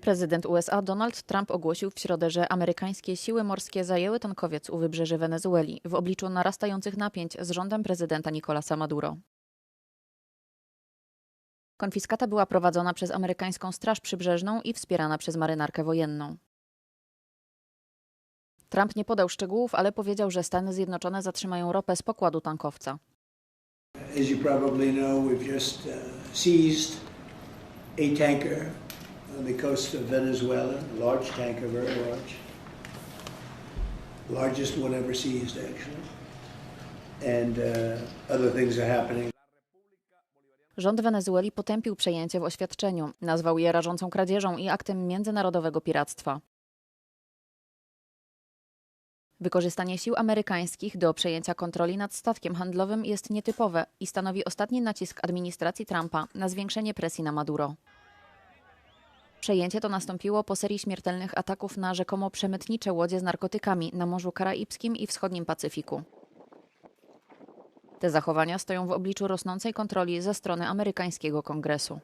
Prezydent USA Donald Trump ogłosił w środę, że amerykańskie siły morskie zajęły tankowiec u wybrzeży Wenezueli w obliczu narastających napięć z rządem prezydenta Nicolasa Maduro. Konfiskata była prowadzona przez amerykańską Straż Przybrzeżną i wspierana przez marynarkę wojenną. Trump nie podał szczegółów, ale powiedział, że Stany Zjednoczone zatrzymają ropę z pokładu tankowca. As you probably know, we've just uh, seized a tanker on the coast of Venezuela, a large tanker, very large. Largest one ever seized, actually. And uh, other things are happening. Rząd Wenezueli potępił przejęcie w oświadczeniu, nazwał je rażącą kradzieżą i aktem międzynarodowego piractwa. Wykorzystanie sił amerykańskich do przejęcia kontroli nad statkiem handlowym jest nietypowe i stanowi ostatni nacisk administracji Trumpa na zwiększenie presji na Maduro. Przejęcie to nastąpiło po serii śmiertelnych ataków na rzekomo przemytnicze łodzie z narkotykami na Morzu Karaibskim i wschodnim Pacyfiku. Te zachowania stoją w obliczu rosnącej kontroli ze strony amerykańskiego kongresu.